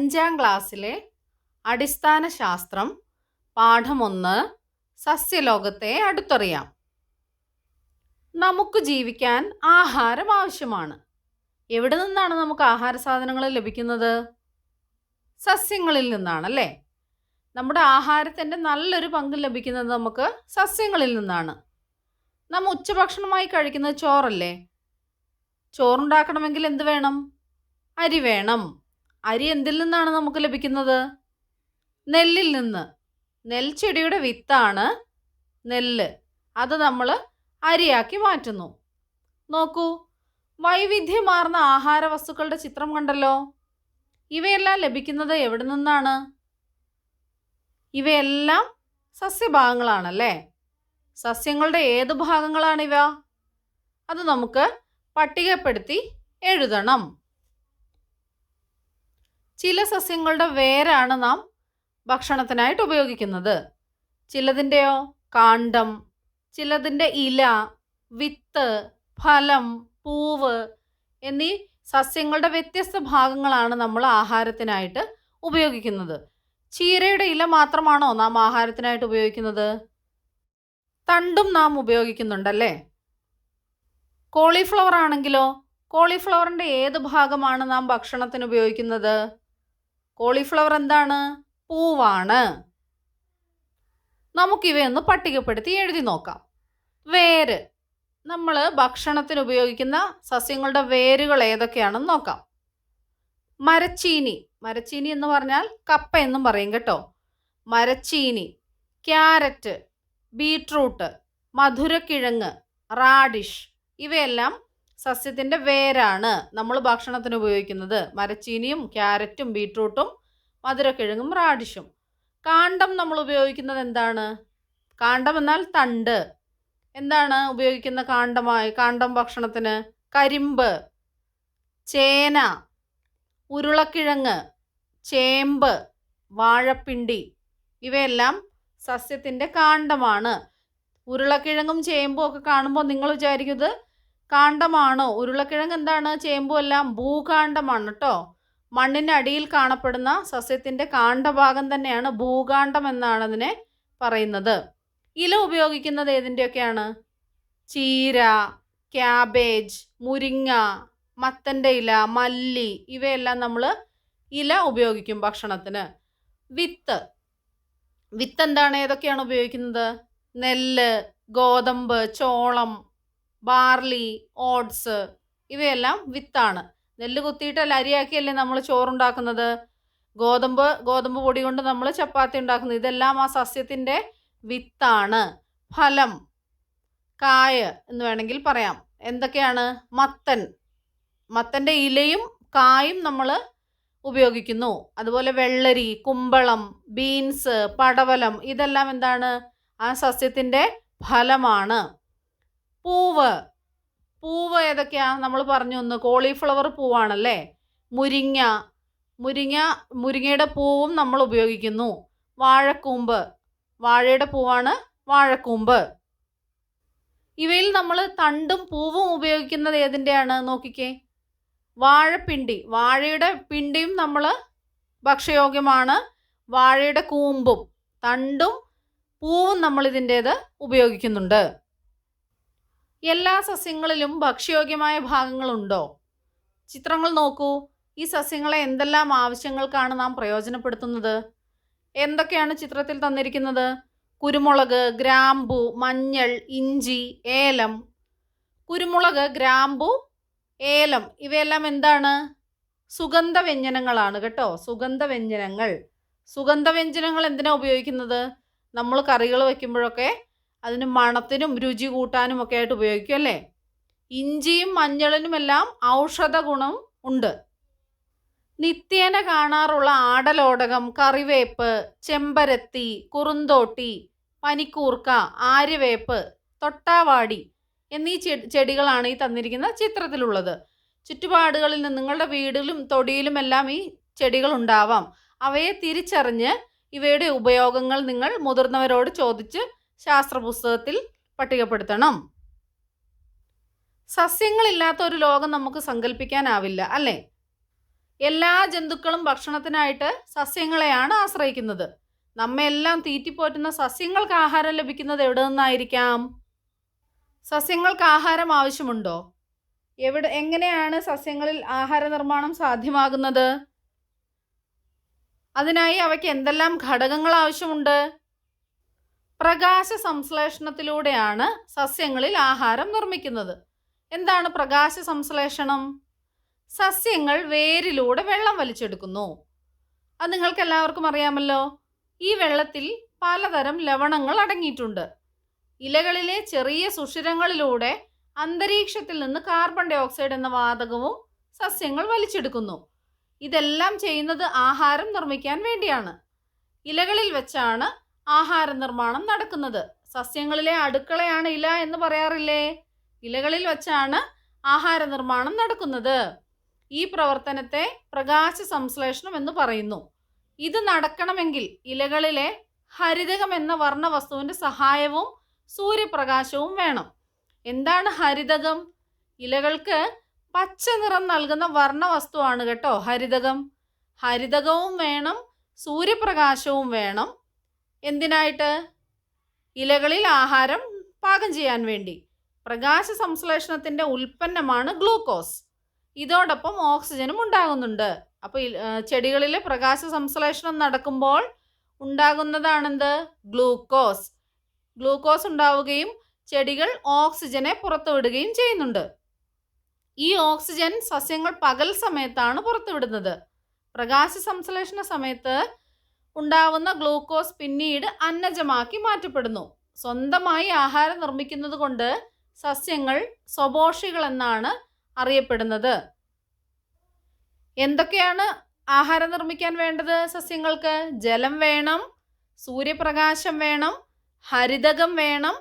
അഞ്ചാം ക്ലാസ്സിലെ അടിസ്ഥാന ശാസ്ത്രം പാഠമൊന്ന് സസ്യലോകത്തെ അടുത്തറിയാം. നമുക്ക് ജീവിക്കാൻ ആഹാരം ആവശ്യമാണ്. എവിടെ നിന്നാണ് നമുക്ക് ആഹാര സാധനങ്ങൾ ലഭിക്കുന്നത്? സസ്യങ്ങളിൽ നിന്നാണല്ലേ? നമ്മുടെ ആഹാരത്തിന്റെ നല്ലൊരു പങ്ക് ലഭിക്കുന്നത് നമുക്ക് സസ്യങ്ങളിൽ നിന്നാണ്. നാം ഉച്ചഭക്ഷണമായി കഴിക്കുന്നത് ചോറല്ലേ? ചോറുണ്ടാക്കണമെങ്കിൽ എന്ത് വേണം? അരി വേണം. അരി എന്തിൽ നിന്നാണ് നമുക്ക് ലഭിക്കുന്നത്? നെല്ലിൽ നിന്ന്. നെൽച്ചെടിയുടെ വിത്താണ് നെല്ല്. അത് നമ്മൾ അരിയാക്കി മാറ്റുന്നു. നോക്കൂ വൈവിധ്യമാർന്ന ആഹാര വസ്തുക്കളുടെ ചിത്രം കണ്ടല്ലോ. ഇവയെല്ലാം ലഭിക്കുന്നത് എവിടെ നിന്നാണ്? ഇവയെല്ലാം സസ്യഭാഗങ്ങളാണല്ലേ? സസ്യങ്ങളുടെ ഏത് ഭാഗങ്ങളാണിവ? അത് നമുക്ക് പട്ടികപ്പെടുത്തി എഴുതണം. ചില സസ്യങ്ങളുടെ വേരാണ് നാം ഭക്ഷണത്തിനായിട്ട് ഉപയോഗിക്കുന്നത്. ചിലതിന്റെയോ കാണ്ഡം ചിലതിന്റെ ഇല വിത്ത് ഫലം പൂവ് എന്നീ സസ്യങ്ങളുടെ വ്യത്യസ്ത ഭാഗങ്ങളാണ് നമ്മൾ ആഹാരത്തിനായിട്ട് ഉപയോഗിക്കുന്നത്. ചീരയുടെ ഇല മാത്രമാണോ നാം ആഹാരത്തിനായിട്ട് ഉപയോഗിക്കുന്നത്? തണ്ടും നാം ഉപയോഗിക്കുന്നുണ്ടല്ലേ? കോളിഫ്ലവർ ആണെങ്കിലോ കോളിഫ്ലവറിന്റെ ഏത് ഭാഗമാണ് നാം ഭക്ഷണത്തിന് ഉപയോഗിക്കുന്നത്? കോളിഫ്ലവർ എന്താണ്? പൂവാണ്. നമുക്കിവയൊന്ന് പട്ടികപ്പെടുത്തി എഴുതി നോക്കാം. വേര്. നമ്മൾ ഭക്ഷണത്തിന് ഉപയോഗിക്കുന്ന സസ്യങ്ങളുടെ വേരുകൾ ഏതൊക്കെയാണെന്ന് നോക്കാം. മരച്ചീനി. മരച്ചീനി എന്ന് പറഞ്ഞാൽ കപ്പ എന്നും പറയും കേട്ടോ. മരച്ചീനി ക്യാരറ്റ് ബീട്രൂട്ട് മധുരക്കിഴങ്ങ് റാഡിഷ് ഇവയെല്ലാം സസ്യത്തിന്റെ വേരാണ്. നമ്മൾ ഭക്ഷണത്തിന് ഉപയോഗിക്കുന്നത് മരച്ചീനിയും ക്യാരറ്റും ബീട്രൂട്ടും മധുരക്കിഴങ്ങും റാഡിഷും. കാണ്ടം നമ്മൾ ഉപയോഗിക്കുന്നത് എന്താണ്? കാണ്ടം എന്നാൽ തണ്ട്. എന്താണ് ഉപയോഗിക്കുന്ന കാണ്ടമായി? കാണ്ടം ഭക്ഷണത്തിന് കരിമ്പ് ചേന ഉരുളക്കിഴങ്ങ് ചേമ്പ് വാഴപ്പിണ്ടി ഇവയെല്ലാം സസ്യത്തിന്റെ കാണ്ടമാണ്. ഉരുളക്കിഴങ്ങും ചേമ്പും ഒക്കെ കാണുമ്പോൾ നിങ്ങൾ വിചാരിക്കുന്നത് കാണ്ടമാണോ. ഉരുളക്കിഴങ്ങ് എന്താണ്? ചേമ്പും എല്ലാം ഭൂകാണ്ടമാണ് കേട്ടോ. മണ്ണിനടിയിൽ കാണപ്പെടുന്ന സസ്യത്തിന്റെ കാണ്ഡഭാഗം തന്നെയാണ് ഭൂകാണ്ഡം എന്നാണ് അതിനെ പറയുന്നത്. ഇല ഉപയോഗിക്കുന്നത് ഏതിന്റെയൊക്കെയാണ് ചീര ക്യാബേജ് മുരിങ്ങ മത്തന്റെ ഇല മല്ലി ഇവയെല്ലാം നമ്മൾ ഇല ഉപയോഗിക്കും ഭക്ഷണത്തിന്. വിത്ത്. വിത്ത് എന്താണ്? ഏതൊക്കെയാണ് ഉപയോഗിക്കുന്നത്? നെല്ല് ഗോതമ്പ് ചോളം ബാർലി ഓട്സ് ഇവയെല്ലാം വിത്താണ്. നെല്ല് കുത്തിയിട്ടല്ല അരിയാക്കിയല്ലേ നമ്മൾ ചോറുണ്ടാക്കുന്നത്? ഗോതമ്പ് ഗോതമ്പ് പൊടി കൊണ്ട് നമ്മൾ ചപ്പാത്തി ഉണ്ടാക്കുന്നത്. ഇതെല്ലാം ആ സസ്യത്തിന്റെ വിത്താണ്. ഫലം കായ എന്ന് വേണമെങ്കിൽ പറയാം. എന്തൊക്കെയാണ്? മത്തൻ. മത്തന്റെ ഇലയും കായും നമ്മൾ ഉപയോഗിക്കുന്നു. അതുപോലെ വെള്ളരി കുമ്പളം ബീൻസ് പടവലം ഇതെല്ലാം എന്താണ്? ആ സസ്യത്തിന്റെ ഫലമാണ്. പൂവ്. പൂവ് ഏതൊക്കെയാ? നമ്മൾ പറഞ്ഞു ഒന്ന് കോളിഫ്ലവർ പൂവാണല്ലേ? മുരിങ്ങ. മുരിങ്ങ മുരിങ്ങയുടെ പൂവും നമ്മൾ ഉപയോഗിക്കുന്നു. വാഴക്കൂമ്പ്. വാഴയുടെ പൂവാണ് വാഴക്കൂമ്പ്. ഇവയിൽ നമ്മൾ തണ്ടും പൂവും ഉപയോഗിക്കുന്നത് ഏതിന്റെയാണ്? നോക്കിക്കേ. വാഴപ്പിണ്ടി. വാഴയുടെ പിണ്ടിയും നമ്മൾ ഭക്ഷ്യയോഗ്യമാണ്. വാഴയുടെ കൂമ്പും തണ്ടും പൂവും നമ്മൾ ഇതിന്റേത് ഉപയോഗിക്കുന്നുണ്ട്. എല്ലാ സസ്യങ്ങളിലും ഭക്ഷ്യയോഗ്യമായ ഭാഗങ്ങളുണ്ടോ? ചിത്രങ്ങൾ നോക്കൂ. ഈ സസ്യങ്ങളെ എന്തെല്ലാം ആവശ്യങ്ങൾക്കാണ് നാം പ്രയോജനപ്പെടുത്തുന്നത്? എന്തൊക്കെയാണ് ചിത്രത്തിൽ തന്നിരിക്കുന്നത്? കുരുമുളക് ഗ്രാമ്പു മഞ്ഞൾ ഇഞ്ചി ഏലം. കുരുമുളക് ഗ്രാമ്പു ഏലം ഇവയെല്ലാം എന്താണ്? സുഗന്ധവ്യഞ്ജനങ്ങളാണ് കേട്ടോ. സുഗന്ധവ്യഞ്ജനങ്ങൾ. സുഗന്ധവ്യഞ്ജനങ്ങൾ എന്തിനാണ് ഉപയോഗിക്കുന്നത്? നമ്മൾ കറികൾ വയ്ക്കുമ്പോഴൊക്കെ അതിന് മണത്തിനും രുചി കൂട്ടാനും ഒക്കെ ആയിട്ട് ഉപയോഗിക്കും അല്ലേ? ഇഞ്ചിയും മഞ്ഞളിനുമെല്ലാം ഔഷധ ഗുണം ഉണ്ട്. നിത്യേന കാണാറുള്ള ആടലോടകം കറിവേപ്പ് ചെമ്പരത്തി കുറുന്തോട്ടി പനിക്കൂർക്ക ആര്യവേപ്പ് തൊട്ടാവാടി എന്നീ ചെടികളാണ് ഈ തന്നിരിക്കുന്ന ചിത്രത്തിലുള്ളത്. ചുറ്റുപാടുകളിൽ നിന്ന് നിങ്ങളുടെ വീടിലും തൊടിയിലുമെല്ലാം ഈ ചെടികൾ ഉണ്ടാവാം അവയെ തിരിച്ചറിഞ്ഞ് ഇവയുടെ ഉപയോഗങ്ങൾ നിങ്ങൾ മുതിർന്നവരോട് ചോദിച്ച് ശാസ്ത്ര പുസ്തകത്തിൽ പട്ടികപ്പെടുത്തണം. സസ്യങ്ങളില്ലാത്ത ഒരു ലോകം നമുക്ക് സങ്കല്പിക്കാനാവില്ല അല്ലേ? എല്ലാ ജന്തുക്കളും ഭക്ഷണത്തിനായിട്ട് സസ്യങ്ങളെയാണ് ആശ്രയിക്കുന്നത്. നമ്മെല്ലാം തീറ്റിപ്പോറ്റുന്ന സസ്യങ്ങൾക്ക് ആഹാരം ലഭിക്കുന്നത് എവിടെ നിന്നായിരിക്കാം? സസ്യങ്ങൾക്ക് ആഹാരം ആവശ്യമുണ്ടോ? എവിടെ എങ്ങനെയാണ് സസ്യങ്ങളിൽ ആഹാര നിർമ്മാണം സാധ്യമാകുന്നത്? അതിനായി അവയ്ക്ക് എന്തെല്ലാം ഘടകങ്ങൾ ആവശ്യമുണ്ട്? പ്രകാശ സംശ്ലേഷണത്തിലൂടെയാണ് സസ്യങ്ങളിൽ ആഹാരം നിർമ്മിക്കുന്നത്. എന്താണ് പ്രകാശ സംശ്ലേഷണം സസ്യങ്ങൾ വേരിലൂടെ വെള്ളം വലിച്ചെടുക്കുന്നു. അത് നിങ്ങൾക്ക് എല്ലാവർക്കും അറിയാമല്ലോ. ഈ വെള്ളത്തിൽ പലതരം ലവണങ്ങൾ അടങ്ങിയിട്ടുണ്ട്. ഇലകളിലെ ചെറിയ സുഷിരങ്ങളിലൂടെ അന്തരീക്ഷത്തിൽ നിന്ന് കാർബൺ ഡൈ ഓക്സൈഡ് എന്ന വാതകവും സസ്യങ്ങൾ വലിച്ചെടുക്കുന്നു. ഇതെല്ലാം ചെയ്യുന്നത് ആഹാരം നിർമ്മിക്കാൻ വേണ്ടിയാണ്. ഇലകളിൽ വെച്ചാണ് ആഹാര നിർമ്മാണം നടക്കുന്നത്. സസ്യങ്ങളിലെ അടുക്കളയാണ് ഇല എന്ന് പറയാറില്ലേ? ഇലകളിൽ വച്ചാണ് ആഹാര നിർമ്മാണം നടക്കുന്നത്. ഈ പ്രവർത്തനത്തെ പ്രകാശ സംശ്ലേഷണം എന്ന് പറയുന്നു. ഇത് നടക്കണമെങ്കിൽ ഇലകളിലെ ഹരിതകം എന്ന വർണവസ്തുവിന്റെ സഹായവും സൂര്യപ്രകാശവും വേണം. എന്താണ് ഹരിതകം? ഇലകൾക്ക് പച്ച നിറം നൽകുന്ന വർണവസ്തുവാണ് കേട്ടോ ഹരിതകം. ഹരിതകവും വേണം സൂര്യപ്രകാശവും വേണം. എന്തിനായിട്ട്? ഇലകളിൽ ആഹാരം പാകം ചെയ്യാൻ വേണ്ടി. പ്രകാശ സംശ്ലേഷണത്തിന്റെ ഉൽപ്പന്നമാണ് ഗ്ലൂക്കോസ്. ഇതോടൊപ്പം ഓക്സിജനും ഉണ്ടാകുന്നുണ്ട്. അപ്പോൾ ചെടികളിലെ പ്രകാശ സംശ്ലേഷണം നടക്കുമ്പോൾ ഉണ്ടാകുന്നതാണെന്ത്? ഗ്ലൂക്കോസ്. ഗ്ലൂക്കോസ് ഉണ്ടാവുകയും ചെടികൾ ഓക്സിജനെ പുറത്തുവിടുകയും ചെയ്യുന്നുണ്ട്. ഈ ഓക്സിജൻ സസ്യങ്ങൾ പകൽ സമയത്താണ് പുറത്തുവിടുന്നത്. പ്രകാശ സംശ്ലേഷണ സമയത്ത് ഉണ്ടാവുന്ന ഗ്ലൂക്കോസ് പിന്നീട് അന്നജമാക്കി മാറ്റപ്പെടുന്നു. സ്വന്തമായി ആഹാരം നിർമ്മിക്കുന്നത് കൊണ്ട് സസ്യങ്ങൾ സ്വപോഷികൾ എന്നാണ് അറിയപ്പെടുന്നത്. എന്തൊക്കെയാണ് ആഹാരം നിർമ്മിക്കാൻ വേണ്ടത് സസ്യങ്ങൾക്ക്? ജലം വേണം സൂര്യപ്രകാശം വേണം ഹരിതകം വേണം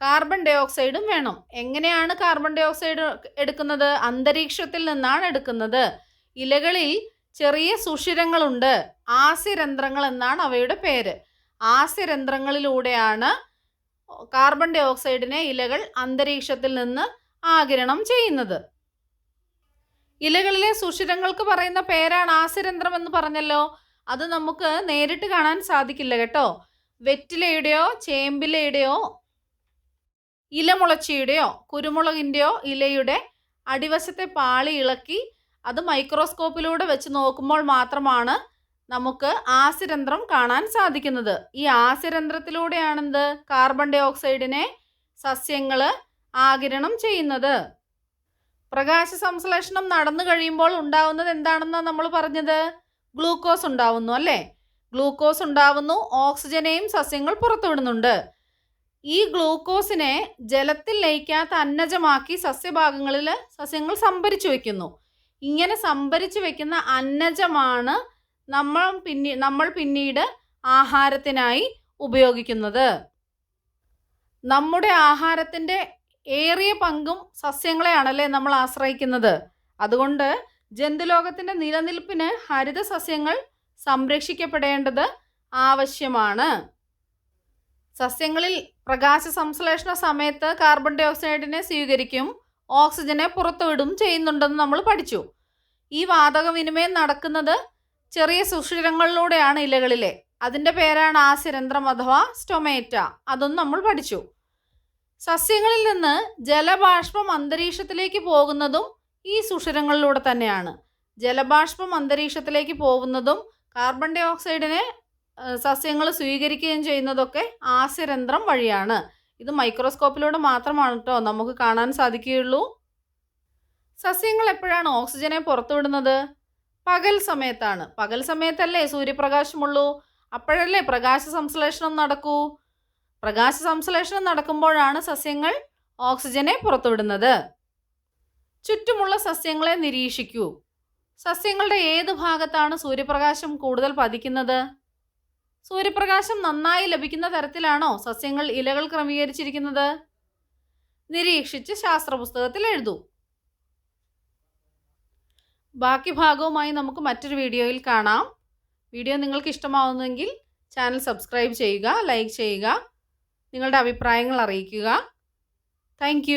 കാർബൺ ഡൈ ഓക്സൈഡും വേണം. എങ്ങനെയാണ് കാർബൺ ഡൈ ഓക്സൈഡ് എടുക്കുന്നത്? അന്തരീക്ഷത്തിൽ നിന്നാണ് എടുക്കുന്നത്. ഇലകളിൽ ചെറിയ സുഷിരങ്ങളുണ്ട്. ആസ്യരന്ധ്രങ്ങൾ എന്നാണ് അവയുടെ പേര്. ആസ്യരന്ധ്രങ്ങളിലൂടെയാണ് കാർബൺ ഡൈ ഓക്സൈഡിനെ ഇലകൾ അന്തരീക്ഷത്തിൽ നിന്ന് ആകിരണം ചെയ്യുന്നത്. ഇലകളിലെ സുഷിരങ്ങൾക്ക് പറയുന്ന പേരാണ് ആസ്യരന്ധ്രം എന്ന് പറഞ്ഞല്ലോ. അത് നമുക്ക് നേരിട്ട് കാണാൻ സാധിക്കില്ല കേട്ടോ. വെറ്റിലയുടെയോ ചേമ്പിലയുടെയോ ഇലമുളച്ചിയുടെയോ കുരുമുളകിന്റെയോ ഇലയുടെ അടിവശത്തെ പാളി ഇളക്കി അത് മൈക്രോസ്കോപ്പിലൂടെ വെച്ച് നോക്കുമ്പോൾ മാത്രമാണ് നമുക്ക് ആസിരന്ധ്രം കാണാൻ സാധിക്കുന്നത്. ഈ ആസിരന്ധ്രത്തിലൂടെയാണെന്ത്? കാർബൺ ഡൈ ഓക്സൈഡിനെ സസ്യങ്ങൾ ആകിരണം ചെയ്യുന്നത്. പ്രകാശ സംശ്ലേഷണം നടന്നു കഴിയുമ്പോൾ ഉണ്ടാവുന്നത് എന്താണെന്നാണ് നമ്മൾ പറഞ്ഞത്? ഗ്ലൂക്കോസ് ഉണ്ടാവുന്നു അല്ലേ? ഗ്ലൂക്കോസ് ഉണ്ടാവുന്നു ഓക്സിജനെയും സസ്യങ്ങൾ പുറത്തുവിടുന്നുണ്ട്. ഈ ഗ്ലൂക്കോസിനെ ജലത്തിൽ ലയിക്കാത്ത അന്നജമാക്കി സസ്യഭാഗങ്ങളിൽ സസ്യങ്ങൾ സംഭരിച്ചു വെക്കുന്നു. ഇങ്ങനെ സംഭരിച്ചു വെക്കുന്ന അന്നജമാണ് നമ്മൾ പിന്നീ നമ്മൾ പിന്നീട് ആഹാരത്തിനായി ഉപയോഗിക്കുന്നത്. നമ്മുടെ ആഹാരത്തിന്റെ ഏറിയ പങ്കും സസ്യങ്ങളെയാണല്ലേ നമ്മൾ ആശ്രയിക്കുന്നത്. അതുകൊണ്ട് ജന്തുലോകത്തിന്റെ നിലനിൽപ്പിന് ഹരിത സസ്യങ്ങൾ സംരക്ഷിക്കപ്പെടേണ്ടത് ആവശ്യമാണ്. സസ്യങ്ങളിൽ പ്രകാശ സംശ്ലേഷണ സമയത്ത് കാർബൺ ഡയോക്സൈഡിനെ സ്വീകരിക്കും. ഓക്സിജനെ പുറത്തുവിടും ചെയ്യുന്നുണ്ടെന്ന് നമ്മൾ പഠിച്ചു. ഈ വാതക വിനിമയം നടക്കുന്നത് ചെറിയ സുഷിരങ്ങളിലൂടെയാണ് ഇലകളിലെ. അതിന്റെ പേരാണ് ആസിരന്ധ്രം അഥവാ സ്റ്റൊമേറ്റ. അതും നമ്മൾ പഠിച്ചു. സസ്യങ്ങളിൽ നിന്ന് ജലബാഷ്പം അന്തരീക്ഷത്തിലേക്ക് പോകുന്നതും ഈ സുഷിരങ്ങളിലൂടെ തന്നെയാണ്. ജലബാഷ്പം അന്തരീക്ഷത്തിലേക്ക് പോകുന്നതും കാർബൺ ഡൈ ഓക്സൈഡിനെ സസ്യങ്ങൾ സ്വീകരിക്കുകയും ചെയ്യുന്നതൊക്കെ ആസ്യരന്ധ്രം വഴിയാണ്. ഇത് മൈക്രോസ്കോപ്പിലൂടെ മാത്രമാണ് കേട്ടോ നമുക്ക് കാണാൻ സാധിക്കുകയുള്ളൂ. സസ്യങ്ങൾ എപ്പോഴാണ് ഓക്സിജനെ പുറത്തുവിടുന്നത്? പകൽ സമയത്താണ്. പകൽ സമയത്തല്ലേ സൂര്യപ്രകാശമുള്ളൂ? അപ്പോഴല്ലേ പ്രകാശ സംശ്ലേഷണം നടക്കൂ? പ്രകാശ സംശ്ലേഷണം നടക്കുമ്പോഴാണ് സസ്യങ്ങൾ ഓക്സിജനെ പുറത്തുവിടുന്നത്. ചുറ്റുമുള്ള സസ്യങ്ങളെ നിരീക്ഷിക്കൂ. സസ്യങ്ങളുടെ ഏത് ഭാഗത്താണ് സൂര്യപ്രകാശം കൂടുതൽ പതിക്കുന്നത്? സൂര്യപ്രകാശം നന്നായി ലഭിക്കുന്ന തരത്തിലാണോ സസ്യങ്ങൾ ഇലകൾ ക്രമീകരിച്ചിരിക്കുന്നത്? നിരീക്ഷിച്ച് ശാസ്ത്രപുസ്തകത്തിൽ എഴുതൂ. ബാക്കി ഭാഗവുമായി നമുക്ക് മറ്റൊരു വീഡിയോയിൽ കാണാം. വീഡിയോ നിങ്ങൾക്ക് ഇഷ്ടമാവുന്നെങ്കിൽ ചാനൽ സബ്സ്ക്രൈബ് ചെയ്യുക ലൈക്ക് ചെയ്യുക നിങ്ങളുടെ അഭിപ്രായങ്ങൾ അറിയിക്കുക. താങ്ക്